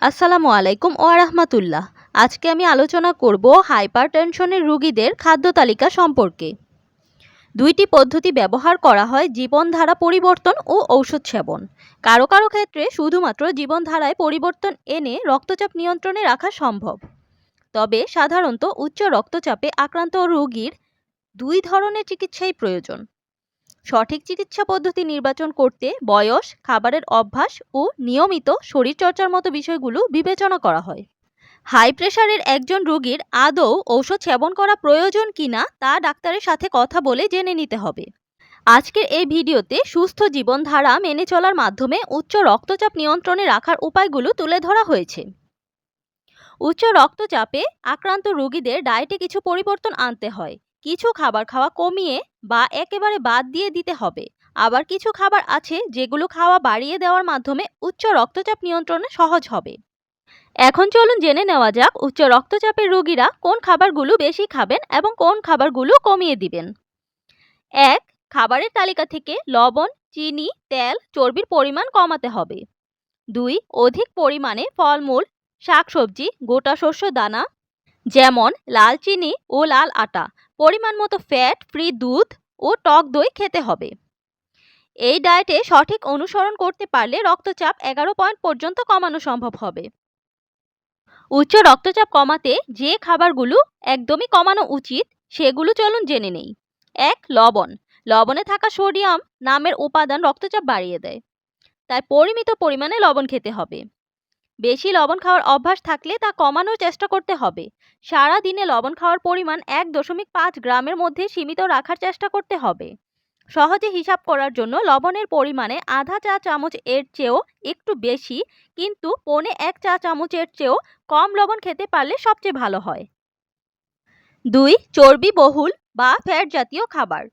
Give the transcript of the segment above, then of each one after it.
আসসালামু আলাইকুম ও রাহমাতুল্লাহ আজকে আমি আলোচনা করব হাইপার টেনশনের রুগীদের খাদ্য তালিকা সম্পর্কে। দুইটি পদ্ধতি ব্যবহার করা হয় জীবনধারা পরিবর্তন ও ঔষধ সেবন। কারও কারও ক্ষেত্রে শুধুমাত্র জীবনধারায় পরিবর্তন এনে রক্তচাপ নিয়ন্ত্রণে রাখা সম্ভব। তবে সাধারণত উচ্চ রক্তচাপে আক্রান্ত রোগীর দুই ধরনের চিকিৎসাই প্রয়োজন। সঠিক চিকিৎসা পদ্ধতি নির্বাচন করতে বয়স, খাবারের অভ্যাস ও নিয়মিত শরীরচর্চার মতো বিষয়গুলো বিবেচনা করা হয়। হাই প্রেশারের একজন রোগীর আদৌ ঔষধ সেবন করা প্রয়োজন কিনা তা ডাক্তারের সাথে কথা বলে জেনে নিতে হবে। আজকের এই ভিডিওতে সুস্থ জীবনধারা মেনে চলার মাধ্যমে উচ্চ রক্তচাপ নিয়ন্ত্রণে রাখার উপায়গুলো তুলে ধরা হয়েছে। উচ্চ রক্তচাপে আক্রান্ত রোগীদের ডায়েটে কিছু পরিবর্তন আনতে হয়। কিছু খাবার খাওয়া কমিয়ে বা একেবারে বাদ দিয়ে দিতে হবে। আবার কিছু খাবার আছে যেগুলো খাওয়া বাড়িয়ে দেওয়ার মাধ্যমে উচ্চ রক্তচাপ নিয়ন্ত্রণে সহজ হবে। এখন চলুন জেনে নেওয়া যাক উচ্চ রক্তচাপের রোগীরা কোন খাবারগুলো বেশি খাবেন এবং কোন খাবারগুলো কমিয়ে দিবেন। এক, খাবারের তালিকা থেকে লবণ, চিনি, তেল, চর্বির পরিমাণ কমাতে হবে। দুই, অধিক পরিমাণে ফলমূল, শাকসবজি, গোটা শস্য দানা, যেমন লাল চিনি ও লাল আটা। পরিমাণ মতো ফ্যাট ফ্রি দুধ ও টক দই খেতে হবে। এই ডায়েটে সঠিক অনুসরণ করতে পারলে রক্তচাপ এগারো পয়েন্ট পর্যন্ত কমানো সম্ভব হবে। উচ্চ রক্তচাপ কমাতে যে খাবারগুলো একদমই কমানো উচিত, সেগুলো চলুন জেনে নেই। এক, লবণ। লবণে থাকা সোডিয়াম নামের উপাদান রক্তচাপ বাড়িয়ে দেয়। তাই পরিমিত পরিমাণে লবণ খেতে হবে। বেশি লবণ খাওয়ার অভ্যাস থাকলে তা কমানোর চেষ্টা করতে হবে। সারা দিনে লবণ খাওয়ার পরিমাণ এক দশমিক পাঁচ গ্রামের মধ্যে সীমিত রাখার চেষ্টা করতে হবে। সহজে হিসাব করার জন্য লবণের পরিমাণে আধা চা চামচ এর চেয়েও একটু বেশি, কিন্তু পৌনে এক চা চামচের চেয়েও কম লবণ খেতে পারলে সবচেয়ে ভালো হয়। দুই, চর্বি বহুল বা ফ্যাট জাতীয় খাবার।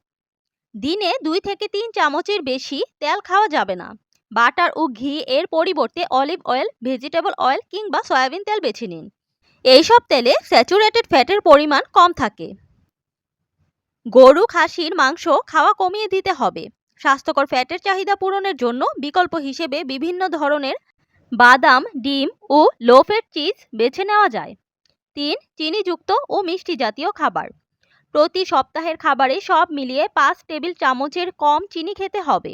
দিনে দুই থেকে তিন চামচের বেশি তেল খাওয়া যাবে না। বাটার ও ঘি এর পরিবর্তে অলিভ অয়েল, ভেজিটেবল অয়েল কিংবা সয়াবিন তেল বেছে নিন। এইসব তেলে স্যাচুরেটেড ফ্যাটের পরিমাণ কম থাকে। গরু, খাসির মাংস খাওয়া কমিয়ে দিতে হবে। স্বাস্থ্যকর ফ্যাটের চাহিদা পূরণের জন্য বিকল্প হিসেবে বিভিন্ন ধরনের বাদাম, ডিম ও লো ফ্যাট চিজ বেছে নেওয়া যায়। তিন, চিনিযুক্ত ও মিষ্টি জাতীয় খাবার। প্রতি সপ্তাহের খাবারে সব মিলিয়ে পাঁচ টেবিল চামচের কম চিনি খেতে হবে।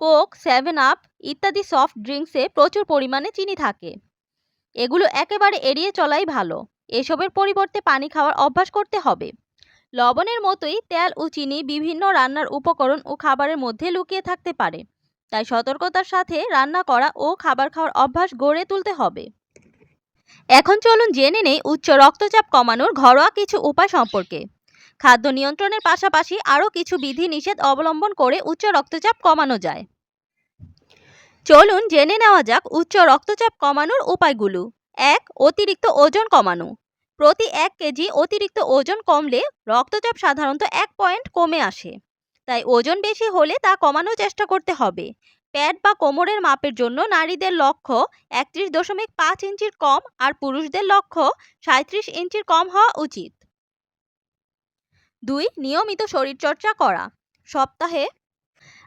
কোক, সেভেন আপ ইত্যাদি সফট ড্রিঙ্কসে প্রচুর পরিমাণে চিনি থাকে। এগুলো একেবারে এড়িয়ে চলাই ভালো। এসবের পরিবর্তে পানি খাওয়ার অভ্যাস করতে হবে। লবণের মতোই তেল ও চিনি বিভিন্ন রান্নার উপকরণ ও খাবারের মধ্যে লুকিয়ে থাকতে পারে। তাই সতর্কতার সাথে রান্না করা ও খাবার খাওয়ার অভ্যাস গড়ে তুলতে হবে। এখন চলুন জেনে নেই উচ্চ রক্তচাপ কমানোর ঘরোয়া কিছু উপায় সম্পর্কে। খাদ্য নিয়ন্ত্রণের পাশাপাশি আরও কিছু বিধি নিষেধ অবলম্বন করে উচ্চ রক্তচাপ কমানো যায়। চলুন জেনে নেওয়া যাক উচ্চ রক্তচাপ কমানোর উপায়গুলো। এক, অতিরিক্ত ওজন কমানো। প্রতি এক কেজি অতিরিক্ত ওজন কমলে রক্তচাপ সাধারণত এক পয়েন্ট কমে আসে। তাই ওজন বেশি হলে তা কমানোর চেষ্টা করতে হবে। প্যাট বা কোমরের মাপের জন্য নারীদের লক্ষ্য একত্রিশ দশমিক পাঁচ ইঞ্চির কম আর পুরুষদের লক্ষ্য সাঁত্রিশ ইঞ্চির কম হওয়া উচিত। দুই, নিয়মিত শরীরচর্চা করা। সপ্তাহে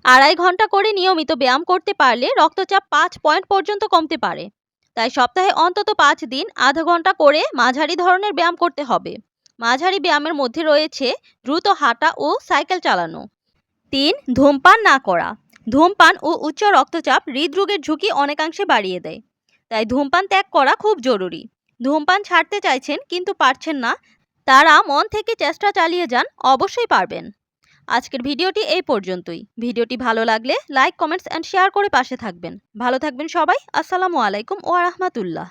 আড়াই ঘণ্টা করে নিয়মিত ব্যায়াম করতে পারলে রক্তচাপ পাঁচ পয়েন্ট পর্যন্ত কমতে পারে। তাই সপ্তাহে অন্তত পাঁচ দিন আধা ঘণ্টা করে মাঝারি ধরনের ব্যায়াম করতে হবে। মাঝারি ব্যায়ামের মধ্যে রয়েছে দ্রুত হাঁটা ও সাইকেল চালানো। তিন, ধূমপান না করা। ধূমপান ও উচ্চ রক্তচাপ হৃদরোগের ঝুঁকি অনেকাংশে বাড়িয়ে দেয়। তাই ধূমপান ত্যাগ করা খুব জরুরি। ধূমপান ছাড়তে চাইছেন কিন্তু পারছেন না তারা মন থেকে চেষ্টা চালিয়ে যান, অবশ্যই পারবেন। আজকের ভিডিওটি এই পর্যন্তই। ভিডিওটি ভালো লাগলে লাইক, কমেন্টস অ্যান্ড শেয়ার করে পাশে থাকবেন। ভালো থাকবেন সবাই। আসসালামু আলাইকুম ও রাহমাতুল্লাহ।